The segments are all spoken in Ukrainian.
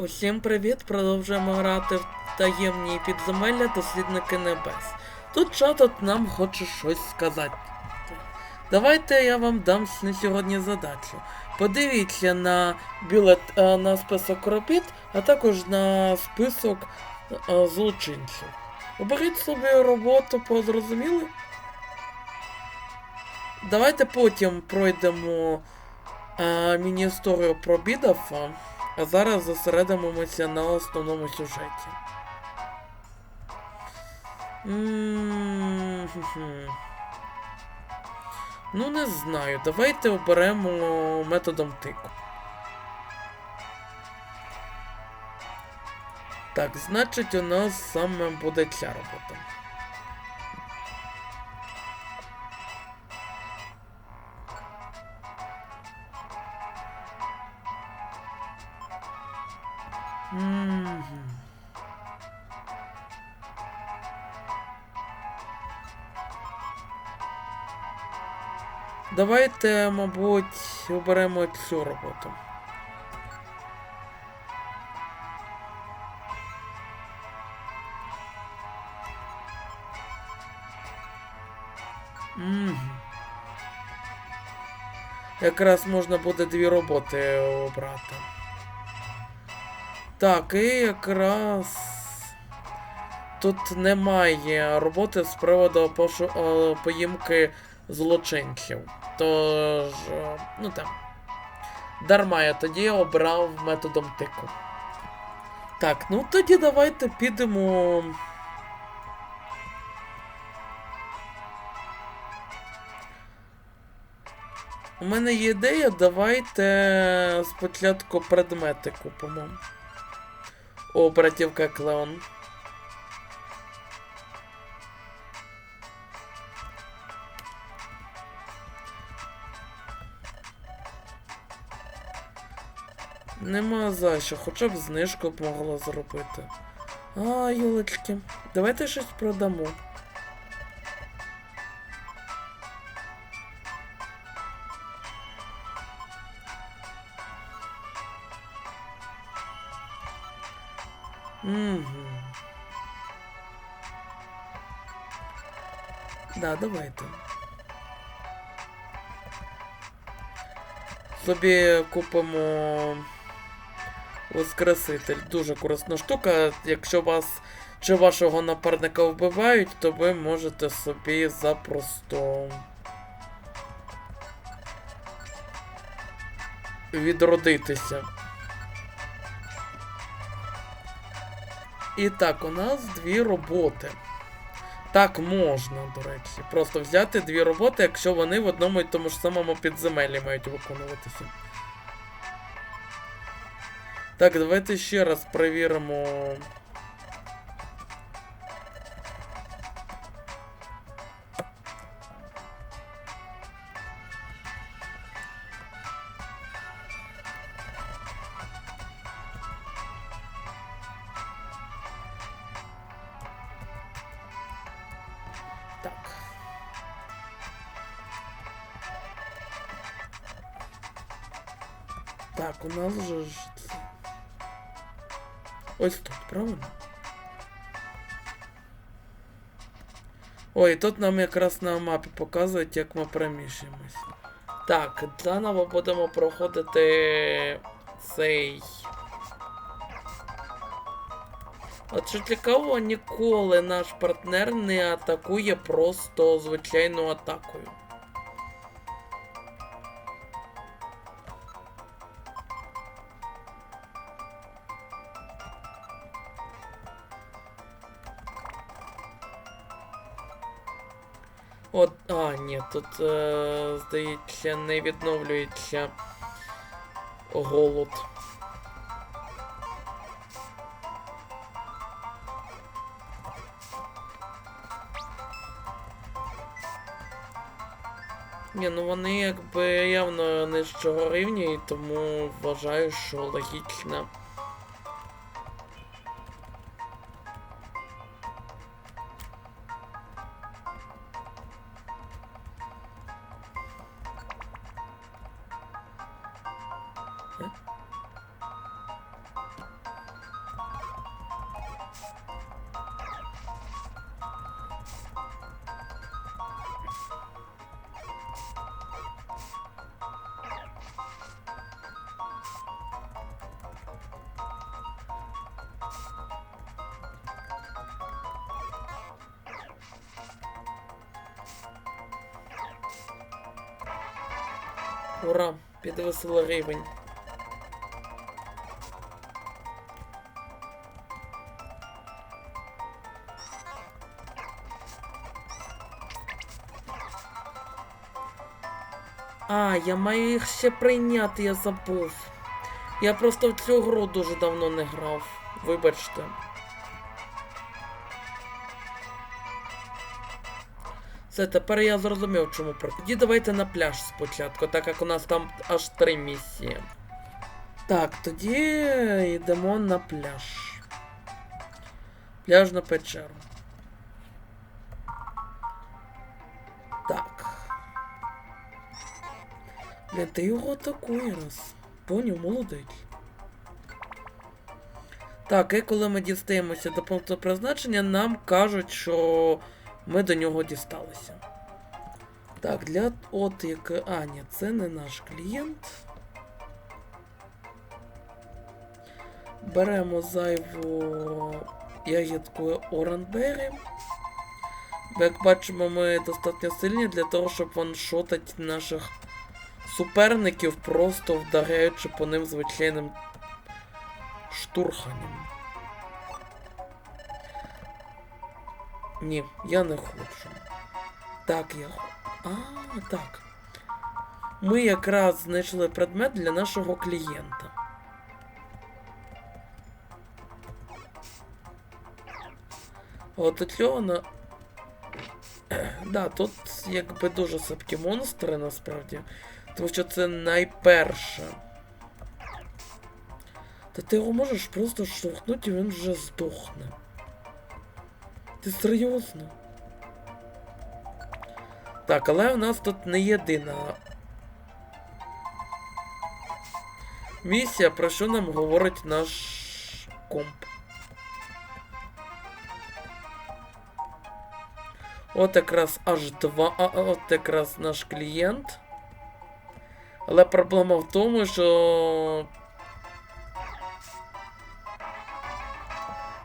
Усім привіт! Продовжуємо грати в таємні підземелля дослідники небес. Тут чат нам хоче щось сказати. Давайте я вам дам на сьогодні задачу. Подивіться на бюлет е, на список робіт, а також на список е, злочинців. Оберіть собі роботу, позрозуміли? Давайте потім пройдемо е, міні-історію про Бідафа. А зараз зосередимося на основному сюжеті. Хм-хм. Ну, не знаю. Давайте оберемо методом тику. Так, значить, у нас саме буде ця робота. Давайте, мабуть, оберемо цю роботу. Мгм. Якраз можна буде дві роботи обрати. Так, і якраз тут немає роботи з приводу пошу... е, поїмки злочинців. Тож, е, ну там. Дарма я тоді обрав методом тику. Так, ну тоді давайте підемо. У мене є ідея, давайте спочатку предмети купимо. О, братівка Клеон. Нема за що, хоча б знижку б могла зробити. А, юлечки, давайте щось продамо. Угу. Да, давайте. Собі купимо Воскреситель. Дуже корисна штука. Якщо вас чи вашого напарника вбивають, то ви можете собі запросто відродитися. І так, у нас дві роботи. Так можна, до речі. Просто взяти дві роботи, якщо вони в одному і тому ж самому підземеллі мають виконуватися. Так, давайте ще раз перевіримо. Правильно? Ой, тут нам якраз на мапі показують, як ми переміщуємось. Так, заново будемо проходити цей. От що цікаво, ніколи наш партнер не атакує просто звичайною атакою. От, а, ні, тут, е, здається, не відновлюється голод. Ні, ну вони якби явно нижчого рівня, і тому вважаю, що логічно. Ура, підвисили рівень. А, я маю їх ще прийняти, я забув. Я просто в цю гру дуже давно не грав. Вибачте. Все, тепер я зрозумів, чому про. Тоді давайте на пляж спочатку, так як у нас там аж три місії. Так, тоді йдемо на пляж. Пляжну печеру. Так. Блін, ти його атакує раз. Поняв, молодець. Так, і коли ми дістаємося до пункту призначення, нам кажуть, що ми до нього дісталися. Так, для от як. А, ні, це не наш клієнт. Беремо зайву ягідку Оранбері. Як бачимо, ми достатньо сильні для того, щоб ваншотати наших суперників, просто вдаряючи по ним звичайним штурханням. Ні, я не хочу. Так, я. А, так. Ми якраз знайшли предмет для нашого клієнта. От цього на. Да, тут якби дуже сапкі монстри насправді. Тому що це найперше. Та ти його можеш просто штовхнути і він вже здохне. Ти серйозно? Так, але у нас тут не єдина місія, про що нам говорить наш комп. От якраз аж два. А, а, от якраз наш клієнт. Але проблема в тому, що.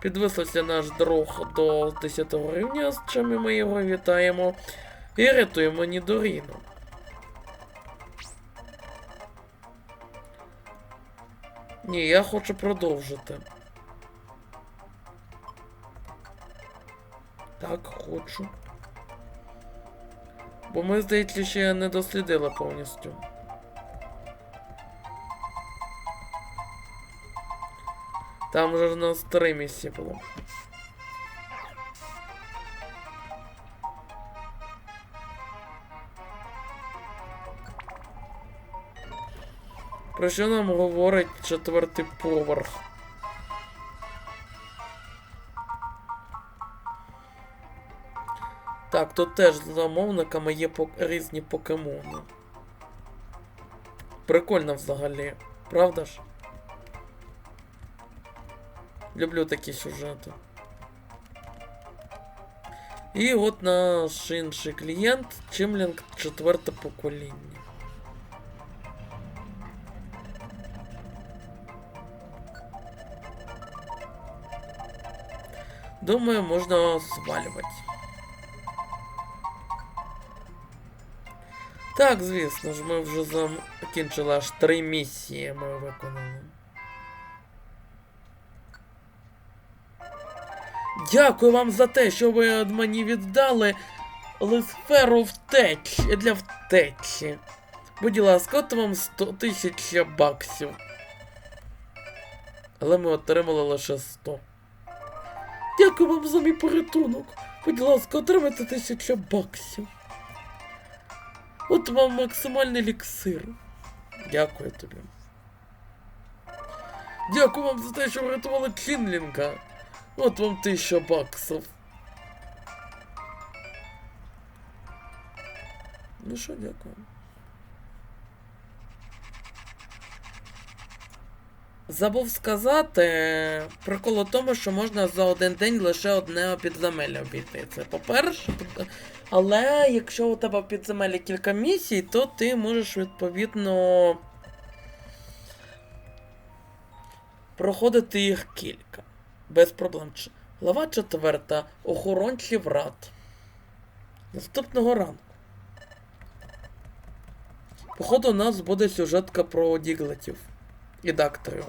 Підвисився наш друг до 10 рівня, з чим ми його вітаємо. І рятуємо Нідоріну. Ні, я хочу продовжити. Так, хочу. Бо ми, здається, ще не дослідили повністю. Там вже в нас три місії було. Про що нам говорить четвертий поверх? Так, тут теж з замовниками є пок- різні покемони. Прикольно взагалі, правда ж? Люблю такі сюжети. І от наш інший клієнт Чимлінг четверте покоління. Думаю, можна свалювати. Так, звісно ж, ми вже закінчили аж три місії ми виконали. Дякую вам за те, що ви мені віддали лисферу втеч для втечі. Будь ласка, от вам 100 тисяч баксів. Але ми отримали лише 100. Дякую вам за мій порятунок. Будь ласка, отримайте тисячу баксів. От вам максимальний еліксир. Дякую тобі. Дякую вам за те, що врятували Кінлінга. От вам тисяча баксів. Ну що, дякую. Забув сказати прикол у тому, що можна за один день лише одне підземелля обійти. Це по-перше. Але якщо у тебе в підземеллі кілька місій, то ти можеш відповідно проходити їх кілька. Без проблем. Глава четверта. Охоронці врат. Наступного ранку. Походу, у нас буде сюжетка про діглетів і дактерів.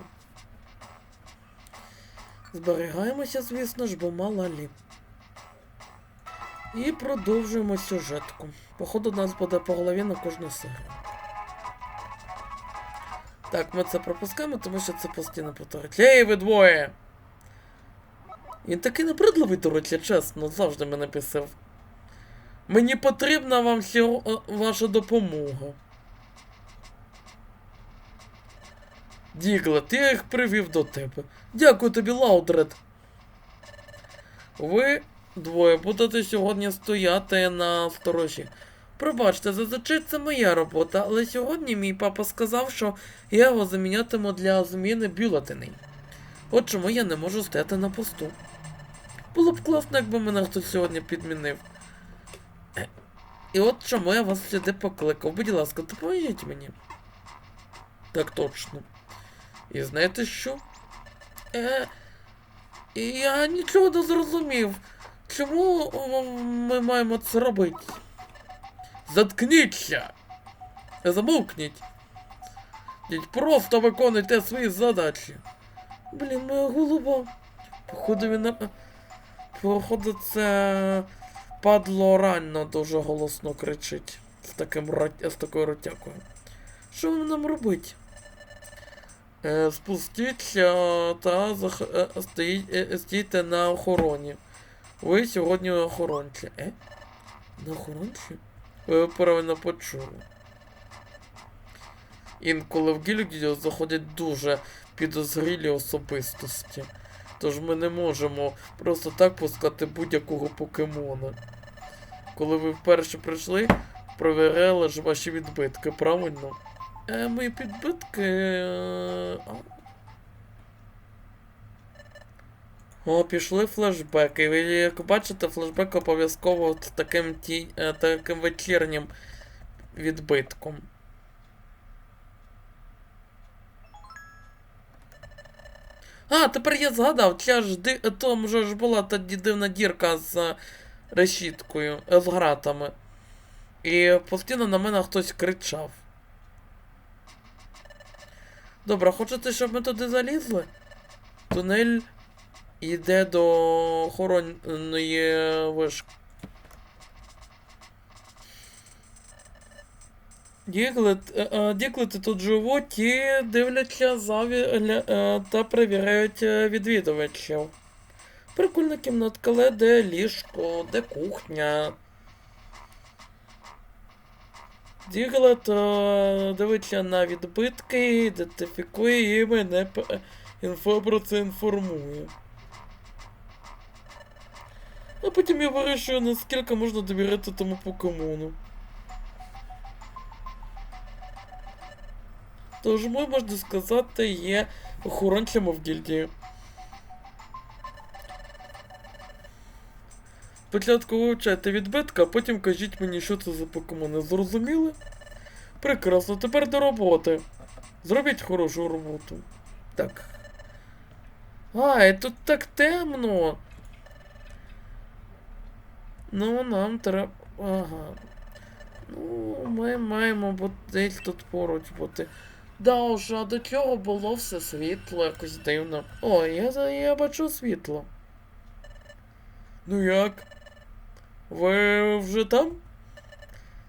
Зберігаємося, звісно ж, бо мало лі. І продовжуємо сюжетку. Походу, у нас буде по голові на кожну серію. Так, ми це пропускаємо, тому що це постійно повторюється. Ей, ви двоє! Він такий набридливий, до речі, чесно, завжди мене писав. Мені потрібна вам е, ваша допомога. Діглет, я їх привів до тебе. Дякую тобі, Лаудред. Ви двоє будете сьогодні стояти на сторожі. Пробачте, зазвичай це моя робота, але сьогодні мій папа сказав, що я його замінятиму для зміни бюлетеней. От чому я не можу стояти на посту. Було б класно, якби мене хтось сьогодні підмінив. І от чому я вас сюди покликав. Будь ласка, допоможіть мені. Так точно. І знаєте що? Е, я нічого не зрозумів. Чому ми маємо це робити? Заткніться! Замовкніть! Просто виконуйте свої задачі. Блін, моя голова. Походу він. на- Походу, це падло рано дуже голосно кричить. З таким з такою ротякою. Що нам робити? Е, спустіться та зах... е, стої... е, стійте на охороні. Ви сьогодні охоронці. Е? На охоронці? Ви правильно почули. Інколи в гільдію заходять дуже підозрілі особистості. Тож ми не можемо просто так пускати будь-якого покемона. Коли ви вперше прийшли, провіряли ж ваші відбитки, правильно? Е, мої підбитки. е. О, пішли флешбеки. Як бачите, флешбек обов'язково таким ті... е, таким вечірнім відбитком. А, тепер я згадав, ця ж ди... там же ж була тоді дивна дірка з решіткою, з гратами. І постійно на мене хтось кричав. Добре, хочете, щоб ми туди залізли? Тунель йде до охоронної вишки. Діглет, е, е, тут живуть і дивляться заві... е, та перевіряють відвідувачів. Прикольна кімнатка, але де ліжко, де кухня. Діглет дивиться на відбитки, ідентифікує і мене інфо про це інформує. А потім я вирішую, наскільки можна довіряти тому покемону. Тож ми, можна сказати, є охоронцями в гільдії. Спочатку вивчайте відбитка, а потім кажіть мені, що це за покемони. Зрозуміли? Прекрасно, тепер до роботи. Зробіть хорошу роботу. Так. Ай, тут так темно. Ну, нам треба. Ага. Ну, ми маємо десь тут поруч бути. Да уж, а до цього було все світло, якось дивно. О, я, я бачу світло. Ну як? Ви вже там?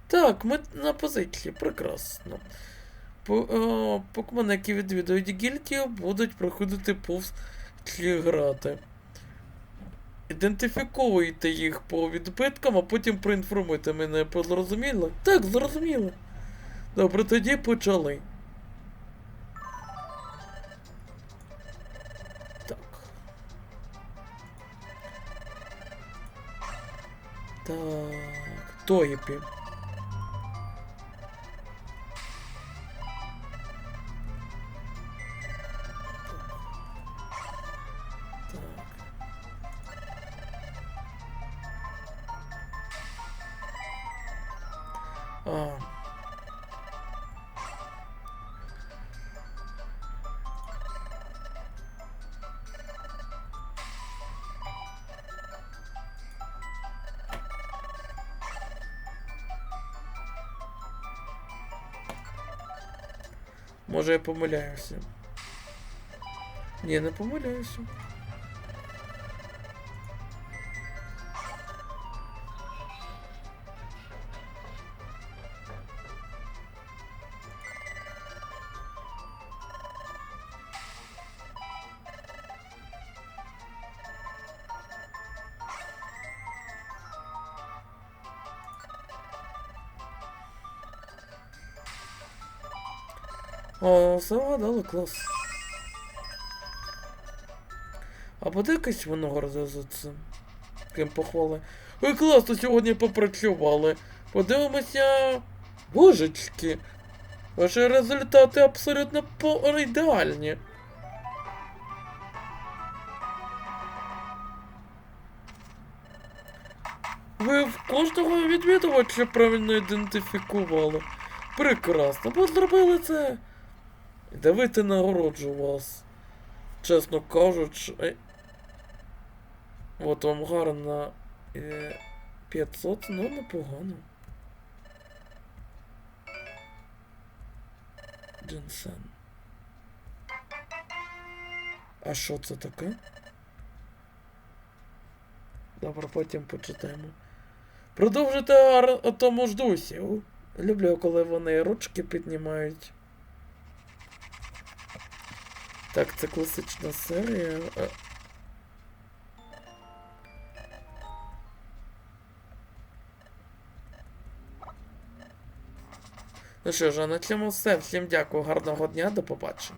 Так, ми на позиції, прекрасно. По, о, покемони, які відвідують гільдію, будуть проходити повз ці грати. Ідентифіковуйте їх по відбиткам, а потім проінформуйте мене. Зрозуміло? Так, зрозуміло. Добре, тоді почали. Тойпі. Так. А. Може я помиляюся. Ні, не помиляюся. О, завгадали клас. А подивись виногради за цим. Крім похвали. Ви класно сьогодні попрацювали. Подивимося. Божечки. Ваші результати абсолютно по ідеальні. Ви в кожного відвідувача правильно ідентифікували. Прекрасно, бо зробили це. Давайте нагороджу вас. Чесно кажучи. От вам гарна е, 500, ну непогано. Джинсен. А що це таке? Добре, потім почитаємо. Продовжуйте ар- у тому ж дусі. Люблю, коли вони ручки піднімають. Так, це класична серія. Ну що ж, а на цьому все. Всім дякую, гарного дня, до побачення.